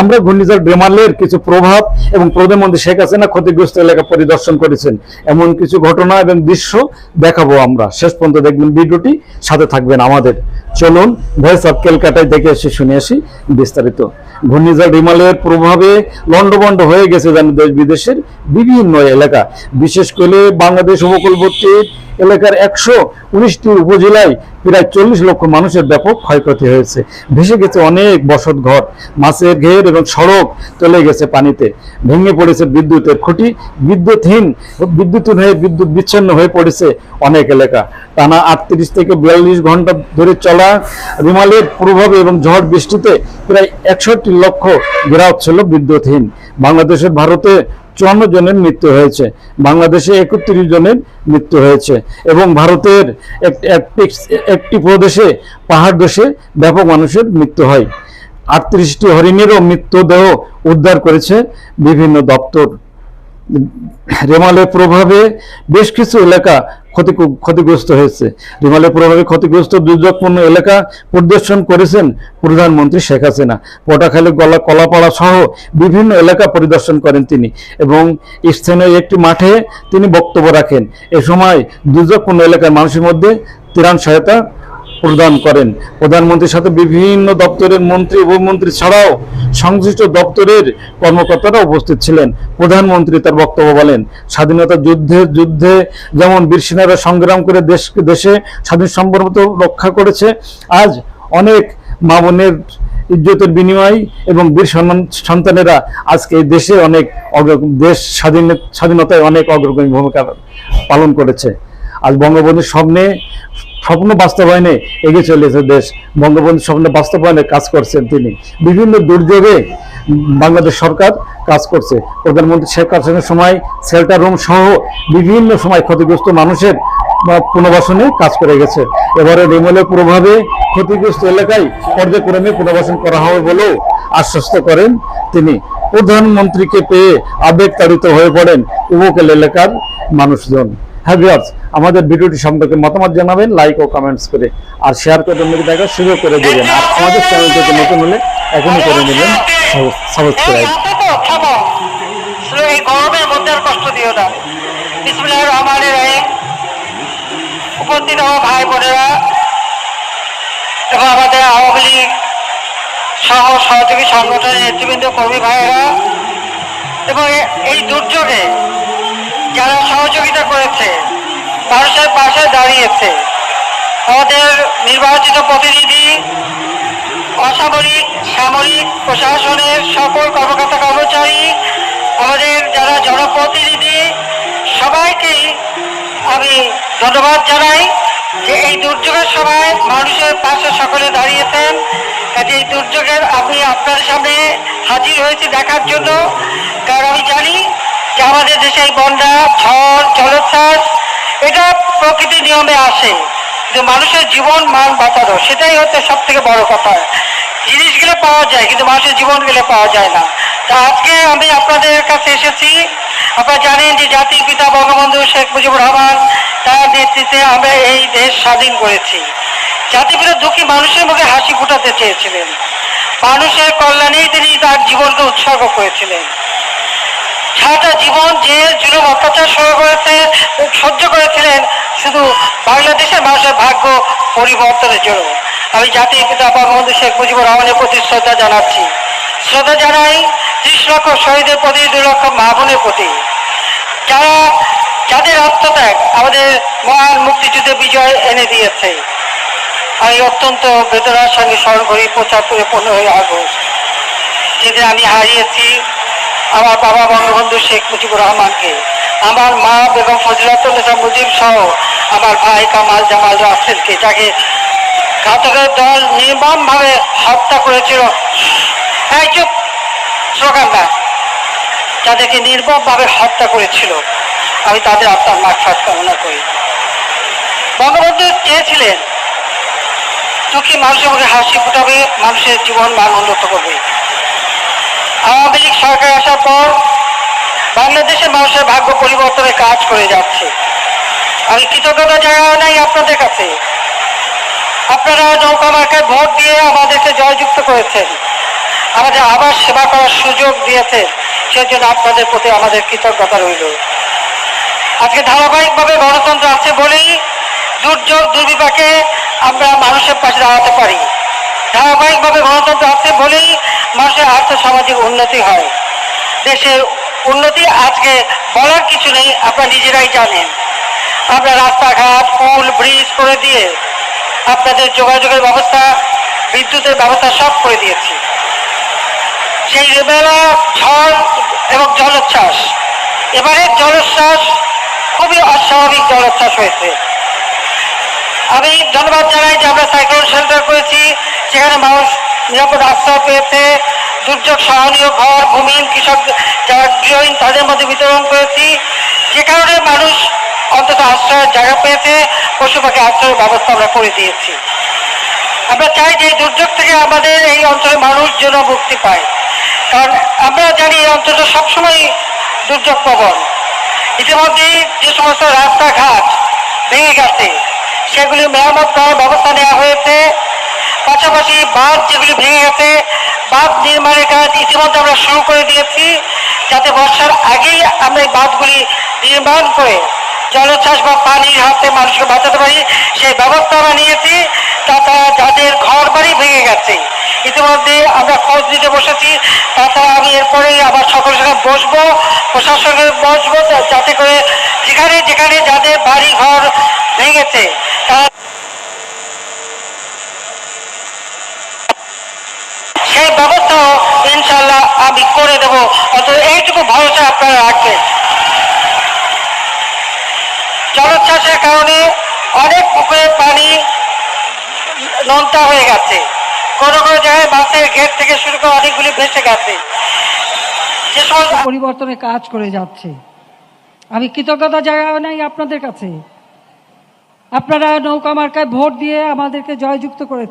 আমরা ঘূর্ণিঝড় ডেমালের কিছু প্রভাব এবং প্রধানমন্ত্রী শেখ হাসিনা ক্ষতিগ্রস্ত এলাকা পরিদর্শন করেছেন। এমন কিছু ঘটনা এবং দৃশ্য দেখাবো আমরা। শেষ পর্যন্ত দেখবেন ভিডিওটি, সাথে থাকবেন আমাদের। চলুন ভয়েস অফ ক্যালকাটায় দেখে এসে শুনে আসি বিস্তারিত। ঘূর্ণিঝড় হিমালয়ের প্রভাবে লন্ডভন্ড হয়ে গেছে যেন দেশ বিদেশের বিভিন্ন এলাকা। বিশেষ করে বাংলাদেশ উপকূলবর্তী এলাকার একশো উনিশটি উপজেলায় প্রায় চল্লিশ লক্ষ মানুষের ব্যাপক ক্ষয়ক্ষতি হয়েছে। ভেসে গেছে অনেক বসত ঘর মাছের ঘের এবং সড়ক চলে গেছে পানিতে। ভেঙে পড়েছে বিদ্যুতের খুঁটি, বিদ্যুৎহীন বিদ্যুৎহীন হয়ে বিদ্যুৎ বিচ্ছিন্ন হয়ে পড়েছে অনেক এলাকা। টানা আটত্রিশ থেকে বিয়াল্লিশ ঘণ্টা ধরে চলা রিমালের প্রভাবে এবং ঝড় বৃষ্টিতে প্রায় একষট্টি লক্ষ গ্রাহক ছিল বিদ্যুৎহীন। বাংলাদেশের ভারতে চুয়ান্ন জনের মৃত্যু হয়েছে। বাংলাদেশে একত্রিশ জনের মৃত্যু হয়েছে এবং ভারতের একটি- প্রদেশে, পাহাড় দেশে ব্যাপক মানুষের মৃত্যু হয়। আটত্রিশটি হরিণেরও মৃত্যুদেহ উদ্ধার করেছে বিভিন্ন দপ্তর। রেমালের প্রভাবে বেশ কিছু এলাকা ক্ষতি ক্ষতিগ্রস্ত হয়েছে। রেমালের প্রভাবে ক্ষতিগ্রস্ত দুর্যোগপূর্ণ এলাকা পরিদর্শন করেছেন প্রধানমন্ত্রী শেখ হাসিনা। পটাখালী গলা কলাপাড়া সহ বিভিন্ন এলাকা পরিদর্শন করেন তিনি এবং স্থানীয় একটি মাঠে তিনি বক্তব্য রাখেন। এ সময় দুর্যোগপূর্ণ এলাকার মানুষের মধ্যে ত্রাণ সহায়তা প্রদান করেন। প্রধানমন্ত্রীর সাথে বিভিন্ন দপ্তরের মন্ত্রী, উপমন্ত্রী ছাড়াও সংশ্লিষ্ট দপ্তরের কর্মকর্তারা উপস্থিত ছিলেন। প্রধানমন্ত্রী তার বক্তব্য বলেন, স্বাধীনতা যুদ্ধে যুদ্ধে যেমন বীর সেনারা সংগ্রাম করে দেশ, দেশে স্বাধীন সম্পর্ক রক্ষা করেছে, আজ অনেক মা বোনের ইজ্জতের বিনিময় এবং বীর সন্তান- সন্তানেরা আজকে এই দেশে অনেক দেশ স্বাধীন, স্বাধীনতায় অনেক অগ্রগামী ভূমিকা পালন করেছে। আজ বঙ্গবন্ধুর স্বপ্নে স্বপ্ন বাস্তবায়নে এগিয়ে চলেছে দেশ। বঙ্গবন্ধু স্বপ্ন বাস্তবায়নে কাজ করছেন তিনি। বিভিন্ন দুর্যোগে বাংলাদেশ সরকার কাজ করছে। প্রধানমন্ত্রী শেখ হাসিনার সময় শেল্টার রুম সহ বিভিন্ন সময় ক্ষতিগ্রস্ত মানুষের পুনর্বাসনে কাজ করে গেছে। এবারে রেমলের প্রভাবে ক্ষতিগ্রস্ত এলাকায় পর্যায়ক্রমে পুনর্বাসন করা হবে বলেও আশ্বস্ত করেন তিনি। প্রধানমন্ত্রীকে পেয়ে আবেগ তাড়িত হয়ে পড়েন উপকূল এলাকার মানুষজন। হ্যাঁ ভিউয়ার্স আমাদের ভিডিওটি সম্পর্কে মতামত জানাবেন লাইক ও কমেন্টস করে, আর শেয়ার করে অন্যকে দেখার সুযোগ করে দেবেন। আর আমাদের চ্যানেল থেকে নতুন হলে এখনই করে নেবেন। সাবস্ক্রাইব কষ্ট দিও না। রহিম। উপস্থিত হওয়া ভাই বোনেরা। এবং আমাদের আওয়ামী সহ সহযোগী সংগঠনের নেতৃবৃন্দ, কর্মী ভাইয়েরা। এবং এই দুর্যোগে যারা সহযোগিতা করেছে মানুষের পাশে দাঁড়িয়েছে। আমাদের নির্বাচিত প্রতিনিধি, অসামরিক, সামরিক, প্রশাসনের সকল কর্মকর্তা কর্মচারী, আমাদের যারা জনপ্রতিনিধি, সবাইকেই আমি ধন্যবাদ জানাই যে এই দুর্যোগের সময় মানুষের পাশে সকলে দাঁড়িয়েছেন। কাজে এই দুর্যোগের আমি আপনাদের সামনে হাজির হয়েছি দেখার জন্য। কারণ আমি জানি যে আমাদের দেশে এই বন্যা, ঝড়, জলোচ্ছ্বাস, এটা প্রকৃতির নিয়মে আসে। যে মানুষের জীবন মান বাঁচানো, সেটাই হচ্ছে সব থেকে বড় কথা। জিনিসগুলো পাওয়া যায়, কিন্তু মানুষের জীবন গেলে পাওয়া যায় না। তা আজকে আমি আপনাদের কাছে এসেছি। আপনারা জানেন যে জাতির পিতা বঙ্গবন্ধু শেখ মুজিবুর রহমান, তার নেতৃত্বে আমরা এই দেশ স্বাধীন করেছি। জাতিপিতা দুঃখী মানুষের মুখে হাসি ফুটাতে চেয়েছিলেন। মানুষের কল্যাণেই তিনি তার জীবনকে উৎসর্গ করেছিলেন। সারাটা জীবন যে জুলুম, অত্যাচার সহ করেছে সহ্য করেছিলেন, শুধু বাংলাদেশের মানুষের ভাগ্য পরিবর্তনের জন্য। আমি জাতির পিতা বঙ্গবন্ধু শেখ মুজিবুর রহমানের প্রতি শ্রদ্ধা জানাচ্ছি। শ্রদ্ধা জানাই ত্রিশ লক্ষ শহীদের প্রতি, দু লক্ষ মা বোনের প্রতি। যারা যাদের আত্মত্যাগ আমাদের মহান মুক্তিযুদ্ধে বিজয় এনে দিয়েছে, আমি অত্যন্ত বেদনার সঙ্গে স্মরণ করি পঁচাত্তরে পনেরোই আগস্ট। যেদিন আমি হারিয়েছি আমার বাবা বঙ্গবন্ধু শেখ মুজিবুর রহমানকে, আমার মা বেগম ফজিলাতুল্লাহ মুজিব সহ আমার ভাই কামাল জামাল রাসেলকে যাকে ঘাতকের দল নির্মমভাবে হত্যা করেছিল। এই চুপ, স্লোগান না। যাদেরকে নির্মমভাবে হত্যা করেছিল। আমি তাদের আত্মার মাঠ কামনা করি। বঙ্গবন্ধু চেয়েছিলেন চোখে মানুষের মুখে হাসি ফুটাবে, মানুষের জীবন মান উন্নত করবে। আওয়ামী লীগ সরকার আসার পর বাংলাদেশের মানুষের ভাগ্য পরিবর্তনের কাজ করে যাচ্ছে। আমি কৃতজ্ঞতা জানাই আপনাদের কাছে। আপনারা নৌকা মার্কায় ভোট দিয়ে আমাদেরকে জয়যুক্ত করেছেন। আমাদের আবার সেবা করার সুযোগ দিয়েছে সেজন্য আপনাদের প্রতি আমাদের কৃতজ্ঞতা রইল। আজকে ধারাবাহিকভাবে গণতন্ত্র আছে বলেই দুর্যোগ, দুর্বিপাকে আমরা মানুষের পাশে দাঁড়াতে পারি। ধারাবাহিকভাবে গণতন্ত্র আছে বলেই মানুষের আর্থসামাজিক উন্নতি হয়। দেশের উন্নতি আজকে বলার কিছু নেই, আপনারা নিজেরাই জানেন। আমরা রাস্তাঘাট, পুল, ব্রিজ করে দিয়ে আপনাদের যোগাযোগের ব্যবস্থা, বিদ্যুতের ব্যবস্থা সব করে দিয়েছি। সেই মেলা ঝড় এবং জলোচ্ছ্বাস। এবারে জলোচ্ছ্বাস, খুবই অস্বাভাবিক জলোচ্ছ্বাস হয়েছে। আমি ধন্যবাদ জানাই যে আমরা সাইক্লোন শেল্টার করেছি সেখানে মানুষ নিরাপদ আশ্রয় পেয়েছে। দুর্যোগ সহনীয় ঘর ভূমিহীন কৃষক, যারা গৃহহীন, তাদের মধ্যে বিতরণ করেছি। যে কারণে মানুষ অন্তত আশ্রয়ের জায়গা পেয়েছে। পশু পাখি আশ্রয়ের ব্যবস্থা আমরা করে দিয়েছি। আমরা চাই যে দুর্যোগ থেকে আমাদের এই অঞ্চলের মানুষ যেন মুক্তি পায়। কারণ আমরা জানি এই অঞ্চলটা সবসময় দুর্যোগ প্রবণ ইতিমধ্যে যে সমস্ত রাস্তাঘাট ভেঙে গেছে, সেগুলি মেরামত করার ব্যবস্থা নেওয়া হয়েছে। পাশাপাশি বাঁধ যেগুলি ভেঙে গেছে, বাঁধ নির্মাণের কাজ ইতিমধ্যে আমরা শুরু করে দিয়েছি, যাতে বর্ষার আগেই আমরা এই বাঁধগুলি নির্মাণ করে জলোচ্ছ্বাস বা পানির হাতে মানুষকে বাঁচাতে পারি, সেই ব্যবস্থা আমরা নিয়েছি, তাছাড়া যাদের ঘর বাড়ি ভেঙে গেছে, ইতিমধ্যে আমরা খোঁজ দিতে বসেছি, তাছাড়া আমি এরপরেই আবার সকলের সঙ্গে বসবো প্রশাসনের বসবো যাতে করে যেখানে যেখানে যাদের বাড়ি ঘর ভেঙেছে তারা সেই ব্যবস্থাও ইনশাল্লাহ আমি করে দেব। অত এইটুকু ভরসা আপনারা রাখবেন। জলোচ্ছ্বাসের কারণে অনেক পুকুরের পানি নোনতা হয়ে গেছে। কোনো কোনো জায়গায় বাসের গেট থেকে শুরু করে অনেকগুলি ভেসে গেছে। পরিবর্তনের কাজ করে যাচ্ছে। আমি কৃতজ্ঞতা জানাই আপনাদের কাছে। আপনারা নৌকা মার্কায় ভোট দিয়ে আমাদেরকে জয়যুক্ত করে